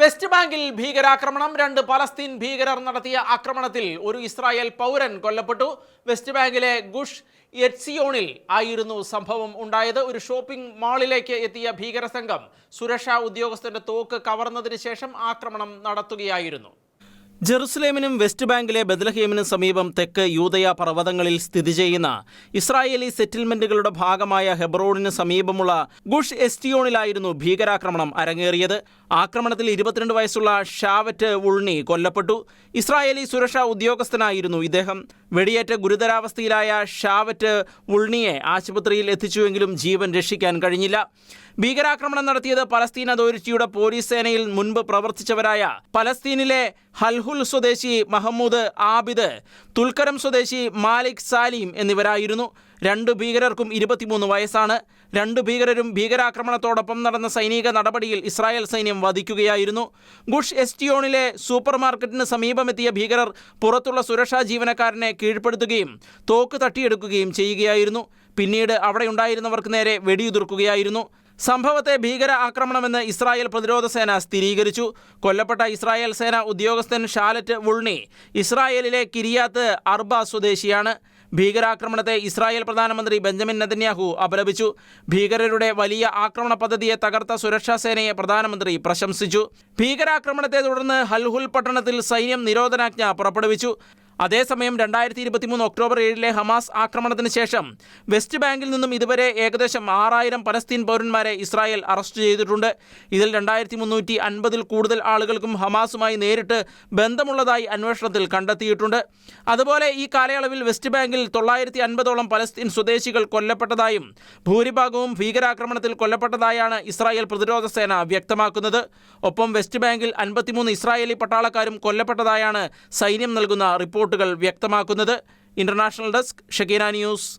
West ബാങ്കിൽ ഭീകരാക്രമണം രണ്ട് പലസ്തീൻ ഭീകരർ നടത്തിയ ആക്രമണത്തിൽ ഒരു ഇസ്രായേൽ പൗരൻ കൊല്ലപ്പെട്ടു. വെസ്റ്റ് ബാങ്കിലെ ഗുഷ് എറ്റ്സിയോണിൽ ആയിരുന്നു സംഭവം ഉണ്ടായത്. ഒരു ഷോപ്പിംഗ് മാളിലേക്ക് എത്തിയ ഭീകര സംഘം സുരക്ഷാ ഉദ്യോഗസ്ഥന്റെ തോക്ക് കവർന്നതിന് ശേഷം ആക്രമണം നടത്തുകയായിരുന്നു. ജെറുസലേമിനും വെസ്റ്റ് ബാങ്കിലെ ബദലഹേമിനും സമീപം തെക്ക് യൂതയ പർവതങ്ങളിൽ സ്ഥിതി ചെയ്യുന്ന ഇസ്രായേലി സെറ്റിൽമെന്റുകളുടെ ഭാഗമായ ഹെബ്രോണിന് സമീപമുള്ള ഗുഷ് എസ്റ്റിയോണിലായിരുന്നു ഭീകരാക്രമണം അരങ്ങേറിയത്. ആക്രമണത്തിൽ ഇരുപത്തിരണ്ട് വയസ്സുള്ള ഷാവറ്റ് ഉൾണി കൊല്ലപ്പെട്ടു. ഇസ്രായേലി സുരക്ഷാ ഉദ്യോഗസ്ഥനായിരുന്നു ഇദ്ദേഹം. വെടിയേറ്റ് ഗുരുതരാവസ്ഥയിലായ ഷാവറ്റ് ഉൾണിയെ ആശുപത്രിയിൽ എത്തിച്ചുവെങ്കിലും ജീവൻ രക്ഷിക്കാൻ കഴിഞ്ഞില്ല. ഭീകരാക്രമണം നടത്തിയത് പലസ്തീൻ അതോറിറ്റിയുടെ പോലീസ് സേനയിൽ മുൻപ് പ്രവർത്തിച്ചവരായ പലസ്തീനിലെ ഹൽഹുൽ സ്വദേശി മഹമ്മൂദ് ആബിദ് തുൽക്കരം സ്വദേശി മാലിക് സാലിം എന്നിവരായിരുന്നു. രണ്ടു ഭീകരർക്കും ഇരുപത്തിമൂന്ന് വയസ്സാണ്. രണ്ട് ഭീകരരും ഭീകരാക്രമണത്തോടൊപ്പം നടന്ന സൈനിക നടപടിയിൽ ഇസ്രായേൽ സൈന്യം വധിക്കുകയായിരുന്നു. ഗുഷ് എസ്റ്റിയോണിലെ സൂപ്പർ മാർക്കറ്റിന് സമീപമെത്തിയ ഭീകരർ പുറത്തുള്ള സുരക്ഷാ ജീവനക്കാരനെ കീഴ്പ്പെടുത്തുകയും തോക്ക് തട്ടിയെടുക്കുകയും ചെയ്യുകയായിരുന്നു. പിന്നീട് അവിടെ ഉണ്ടായിരുന്നവർക്ക് നേരെ വെടിയുതിർക്കുകയായിരുന്നു. സംഭവത്തെ ഭീകര ആക്രമണമെന്ന് ഇസ്രായേൽ പ്രതിരോധ സേന സ്ഥിരീകരിച്ചു. കൊല്ലപ്പെട്ട ഇസ്രായേൽ സേന ഉദ്യോഗസ്ഥൻ ഷാലറ്റ് വുൾണി ഇസ്രായേലിലെ കിരിയാത്ത് അർബ സ്വദേശിയാണ്. ഭീകരാക്രമണത്തെ ഇസ്രായേൽ പ്രധാനമന്ത്രി ബെഞ്ചമിൻ നെതന്യാഹു അപലപിച്ചു. ഭീകരരുടെ വലിയ ആക്രമണ പദ്ധതിയെ തകർത്ത സുരക്ഷാ സേനയെ പ്രധാനമന്ത്രി പ്രശംസിച്ചു. ഭീകരാക്രമണത്തെ തുടർന്ന് ഹൽഹുൽ പട്ടണത്തിൽ സൈന്യം നിരോധനാജ്ഞ പുറപ്പെടുവിച്ചു. അതേസമയം രണ്ടായിരത്തി ഇരുപത്തിമൂന്ന് ഒക്ടോബർ ഏഴിലെ ഹമാസ് ആക്രമണത്തിന് ശേഷം വെസ്റ്റ് ബാങ്കിൽ നിന്നും ഇതുവരെ ഏകദേശം ആറായിരം പലസ്തീൻ പൗരന്മാരെ ഇസ്രായേൽ അറസ്റ്റ് ചെയ്തിട്ടുണ്ട്. ഇതിൽ രണ്ടായിരത്തി മുന്നൂറ്റി അൻപതിൽ കൂടുതൽ ആളുകൾക്കും ഹമാസുമായി നേരിട്ട് ബന്ധമുള്ളതായി അന്വേഷണത്തിൽ കണ്ടെത്തിയിട്ടുണ്ട്. അതുപോലെ ഈ കാലയളവിൽ വെസ്റ്റ് ബാങ്കിൽ തൊള്ളായിരത്തി അൻപതോളം പലസ്തീൻ സ്വദേശികൾ കൊല്ലപ്പെട്ടതായും ഭൂരിഭാഗവും ഭീകരാക്രമണത്തിൽ കൊല്ലപ്പെട്ടതായാണ് ഇസ്രായേൽ പ്രതിരോധ സേന വ്യക്തമാക്കുന്നത്. ഒപ്പം വെസ്റ്റ് ബാങ്കിൽ അൻപത്തിമൂന്ന് ഇസ്രായേലി പട്ടാളക്കാരും കൊല്ലപ്പെട്ടതായാണ് സൈന്യം നൽകുന്ന റിപ്പോർട്ടുകൾ വ്യക്തമാക്കുന്നത്. International desk ഷകീന news